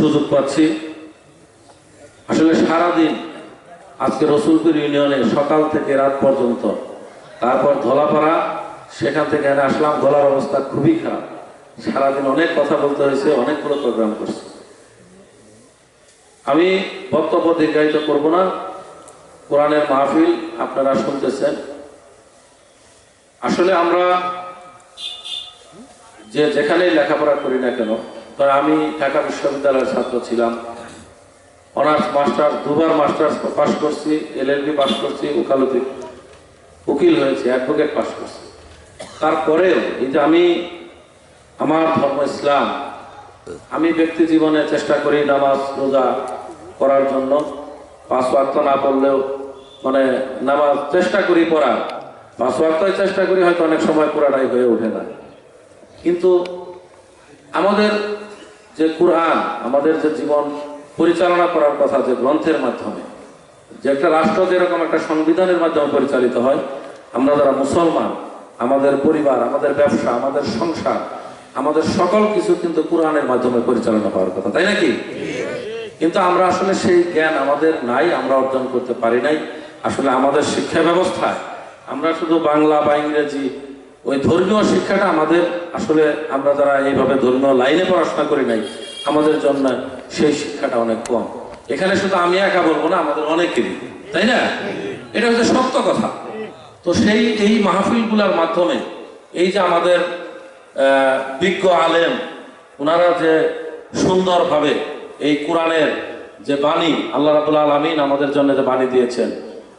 সুযোগ পাচ্ছি। আসলে সারাদিন আজকে রসুলপুর ইউনিয়নে সকাল থেকে রাত পর্যন্ত তারপর ধলাপাড়া, সেখান থেকে আসলাম, গলার অবস্থা খুবই খারাপ। সারাদিন অনেক কথা বলতে হয়েছে, অনেকগুলো প্রোগ্রাম করছে। আমি বক্তব্য দীর্ঘায়িত করব না। কোরআনের মাহফিল আপনারা শুনতেছেন। আসলে আমরা যে যেখানেই লেখাপড়া করি না কেন ধর আমি ঢাকা বিশ্ববিদ্যালয়ের ছাত্র ছিলাম। অনার্স মাস্টার দুবার মাস্টার্স পাস করছি এলএলবি পাস করছি, ওকালতি উকিল হয়েছে, অ্যাডভোকেট পাস করছি। তারপরেও এই যে আমি, আমার ধর্ম ইসলাম, আমি ব্যক্তি জীবনে চেষ্টা করি নামাজ, রোজা করার জন্য। পাঁচ ওয়াক্ত না পড়লেও মানে নামাজ চেষ্টা করি পড়ার। পাঁচ ওয়াক্তই চেষ্টা করি, হয়তো অনেক সময় পুরাটাই হয়ে ওঠে না। কিন্তু আমাদের যে কোরআন, আমাদের যে জীবন পরিচালনা করার কথা যে গ্রন্থের মাধ্যমে, যে একটা রাষ্ট্র যেরকম একটা সংবিধানের মাধ্যমে পরিচালিত হয়, আমরা যারা মুসলমান, আমাদের পরিবার, আমাদের ব্যবসা, আমাদের সংসার, আমাদের সকল কিছু কিন্তু কোরআনের মাধ্যমে পরিচালনা হওয়ার কথা, তাই নাকি? কিন্তু আমরা আসলে সেই জ্ঞান আমাদের নাই, আমরা অর্জন করতে পারি নাই। আসলে আমাদের শিক্ষা ব্যবস্থায় আমরা শুধু বাংলা বা ইংরেজি ওই ধর্মীয় শিক্ষাটা আমাদের আসলে আমরা যারা এইভাবে ধর্মীয় লাইনে পড়াশোনা করি নাই, আমাদের জন্য সেই শিক্ষাটা অনেক কম। এখানে শুধু আমি একা বলব না, আমাদের অনেকেরই, তাই না? এটা হচ্ছে সত্য কথা। তো সেই, এই মাহফিলগুলোর মাধ্যমে এই যে আমাদের বিজ্ঞ আলেম ওনারা যে সুন্দরভাবে এই কোরআনের যে বাণী, আল্লাহ রাবুল আলমিন আমাদের জন্য যে বাণী দিয়েছেন,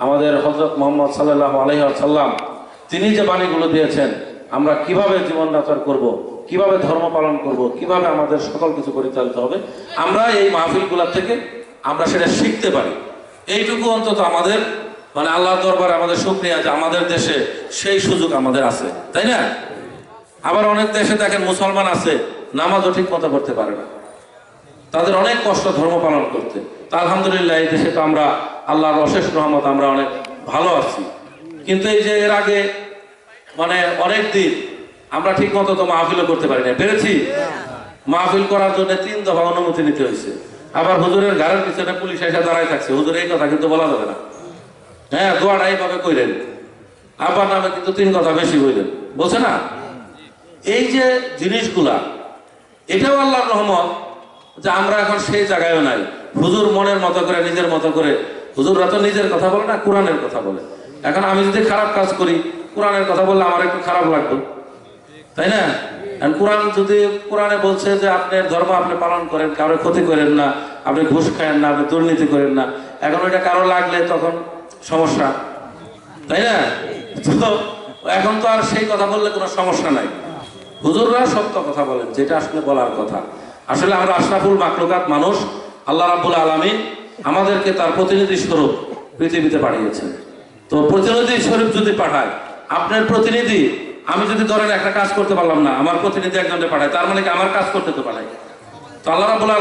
আমাদের হজরত মোহাম্মদ সাল্লাহ আলহিহাল্লাম তিনি যে বাণীগুলো দিয়েছেন, আমরা কীভাবে জীবন যাত্রা করব, কীভাবে ধর্ম পালন করব, কীভাবে আমাদের সকল কিছু পরিচালিত হবে, আমরা এই মাহফিলগুলোর থেকে আমরা সেটা শিখতে পারি। এইটুকু অন্তত আমাদের মানে আল্লাহ দরবার আমাদের শুক্রিয়া যে আমাদের দেশে সেই সুযোগ আমাদের আছে, তাই না? আবার অনেক দেশে দেখেন মুসলমান আছে, নামাজও ঠিক মতো করতে পারে না। তাদের অনেক কষ্ট ধর্ম পালন করতে। তা আলহামদুলিল্লাহ, এই দেশে তো আমরা আল্লাহর অশেষ রহমত, আমরা অনেক ভালো আছি। কিন্তু এই যে এর আগে মানে অনেক দিন আমরা ঠিক মতো তো মাহফিলও করতে পারি না পেরেছি? মাহফিল করার জন্য তিন দফা অনুমতি নিতে হয়েছে। আবার হুজুরের ঘরের পিছনে পুলিশ এসে দাঁড়ায় থাকছে। হুজুর এই কথা কিন্তু বলা যাবে না। হ্যাঁ দোয়াটা এইভাবে কইলেন আবার নামে কিন্তু তিন কথা বেশি হইলেন বলছে না? এই যে জিনিসগুলা এটাও আল্লাহর রহমত যে আমরা এখন সেই জায়গায়ও নাই। হুজুর মনের মতো করে নিজের মতো করে হুজুররা তো নিজের কথা বলে না কোরআনের কথা বলে। এখন আমি যদি খারাপ কাজ করি, কোরআনের কথা বললে আমার একটু খারাপ লাগবে। তাই না? কোরআন যদি, কোরআনে বলছে যে আপনার ধর্ম আপনি পালন করেন, কারও ক্ষতি করেন না, আপনি ঘুষ খায়েন না, আপনি দুর্নীতি করেন না, এখন ওইটা কারও লাগলে তখন সমস্যা। তাই না? এখন তো আর সেই কথা বললে কোনো সমস্যা নাই। হুজুররা সত্য কথা বলেন, যেটা আসলে বলার কথা। আসলে আমরা আশরাফুল মাকলুকাত মানুষ, আল্লাহ রাব্বুল আলমী আমাদেরকে তার প্রতিনিধি স্বরূপ পৃথিবীতে পাঠিয়েছেন। তো প্রতিনিধি শরীফ যদি পাঠায়, আপনার প্রতিনিধি, আমি যদি ধরেন একটা কাজ করতে পারলাম না, আমার প্রতিনিধি একজনকে পাঠায়, তার মানে কি আমার কাজ করতে তো পারে তো আল্লাহ রাবুল